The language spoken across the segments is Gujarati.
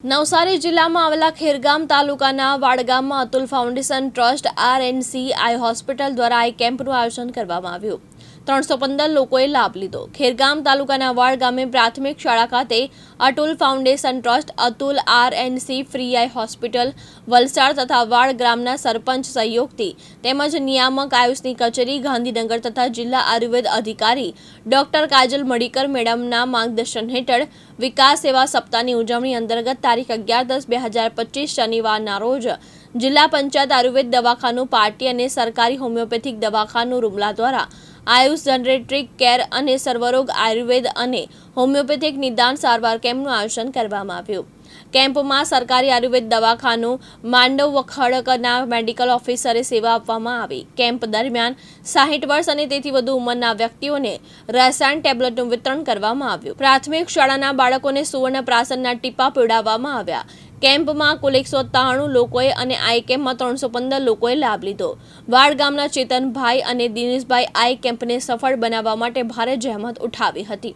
નવસારી જિલ્લામાં આવેલા ખેરગામ તાલુકાના વાડગામમાં Atul Foundation Trust RNC Eye Hospital દ્વારા આઈ કેમ્પનું આયોજન કરવામાં આવ્યું. ત્રણસો પંદર લોકોએ લાભ લીધો. ખેરગામ તાલુકાના વાડ ગામે પ્રાથમિક શાળા ખાતે Atul Foundation Trust, Atul RNC Free Eye Hospital, Valsad તથા વાડ ગ્રામના સરપંચ સહયોગથી તેમજ નિયામક આયુષની કચેરી, ગાંધીનગર તથા જિલ્લા આયુર્વેદ અધિકારી ડોક્ટર કાજલ મડીકર મેડમના માર્ગદર્શન હેઠળ વિકાસ સેવા સપ્તાહની ઉજવણી અંતર્ગત તારીખ અગિયાર દસ બે હજાર પચીસ શનિવારના રોજ જિલ્લા પંચાયત આયુર્વેદ દવાખાનું પાર્ટી અને સરકારી હોમિયોપેથિક દવાખાનું રૂમલા દ્વારા આયુષ જનરેટ્રિક કેર અને સર્વરોગ આયુર્વેદ અને હોમિયોપેથિક નિદાન સારવાર કેમ્પનું આયોજન કરવામાં આવ્યું. કેમ્પમાં સરકારી આયુર્વેદ દવાખાનું, માંડવ વખડકના મેડિકલ ઓફિસરે સેવા આપવામાં આવી. કેમ્પ દરમિયાન સાહીઠ વર્ષ અને તેથી વધુ ઉંમરના વ્યક્તિઓને રસાયણ ટેબ્લેટનું વિતરણ કરવામાં આવ્યું. પ્રાથમિક શાળાના બાળકોને સુવર્ણ પ્રાસનના ટીપા પીવડાવવામાં આવ્યા. કેમ્પમાં કુલ એકસો ત્રાણું લોકોએ અને આઈ કેમ્પમાં ત્રણસો પંદર લોકોએ લાભ લીધો. વાડ ગામના ચેતનભાઈ અને દિનેશભાઈ આઈ કેમ્પને સફળ બનાવવા માટે ભારે જહેમત ઉઠાવી હતી.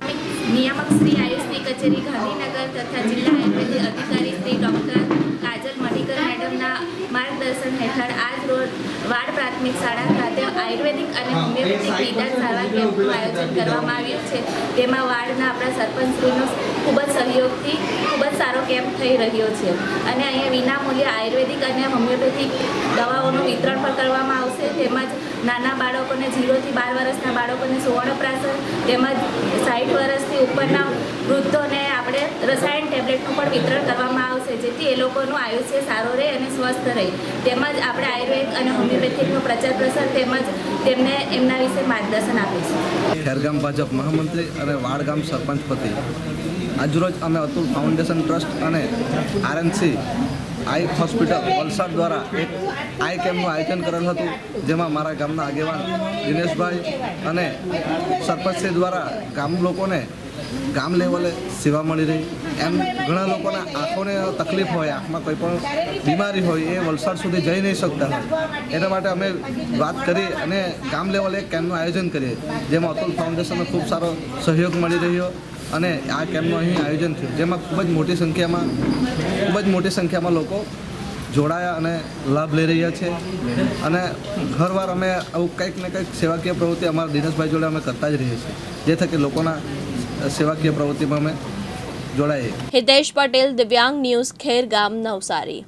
નિયામક શ્રી આયુષની કચેરી ગાંધીનગર તથા જિલ્લા આયુર્વેદિક અધિકારી શ્રી ડૉક્ટર કાજલ મઢીકર મેડમના માર્ગદર્શન હેઠળ આજ રોજ વાડ પ્રાથમિક શાળા ખાતે આયુર્વેદિક અને હોમિયોપેથિક નિદાન સારવાર કેમ્પનું આયોજન કરવામાં આવ્યું છે. તેમાં વાડના આપણા સરપંચશ્રીનો ખૂબ જ સહયોગથી કેમ્પ થઈ રહ્યો છે. અને અહીંયા વિનામૂલ્યે આયુર્વેદિક અને હોમિયોપેથિક દવાઓનું વિતરણ પણ કરવામાં આવશે. તેમજ નાના બાળકોને ઝીરોથી બાર વર્ષના બાળકોને સુવર્ણપ્રાશન તેમજ સાઠ વર્ષથી ઉપરના વૃદ્ધોને આપણે રસાયણ ટેબ્લેટનું પણ વિતરણ કરવામાં આવશે, જેથી એ લોકોનું આયુષ્ય સારું રહે અને સ્વસ્થ રહે. તેમજ આપણે આયુર્વેદ અને હોમિયોપેથિકનો પ્રચાર પ્રસાર તેમજ તેમને એમના વિશે માર્ગદર્શન આપીશું. ખેરગામ ભાજપ મહામંત્રી અને વાડગામ સરપંચ પતિ. આજરોજ અમે અતુલ ફાઉન્ડેશન ટ્રસ્ટ અને આરએનસી આઈ હોસ્પિટલ વલસાડ દ્વારા એક આઈ કેમ્પનું આયોજન કરેલ હતું, જેમાં મારા ગામના આગેવાન દિનેશભાઈ અને સરપંચશ્રી દ્વારા ગામ લોકોને ગામ લેવલે સેવા મળી રહી. એમ ઘણા લોકોના આંખોને તકલીફ હોય, આંખમાં કોઈ પણ બીમારી હોય, એ વલસાડ સુધી જઈ નહીં શકતા હોય. એના માટે અમે વાત કરી અને ગામ લેવલે એક કેમ્પનું આયોજન કરીએ, જેમાં અતુલ ફાઉન્ડેશનનો ખૂબ સારો સહયોગ મળી રહ્યો. અને આ કેમ્પનું અહીં આયોજન થયું. જેમાં ખૂબ જ મોટી સંખ્યામાં, ખૂબ જ મોટી સંખ્યામાં લોકો જોડાયા અને લાભ લઈ રહ્યા છે. અને ઘરવાર અમે આવું કંઈક ને કંઈક સેવાકીય પ્રવૃત્તિ અમારા દિનેશભાઈ જોડે અમે કરતા જ રહીએ છીએ, જે થકી લોકોના સેવાકીય પ્રવૃત્તિમાં અમે જોડાઈએ. હિતેશ પટેલ, દિવ્યાંગ ન્યૂઝ ખેરગામ નવસારી.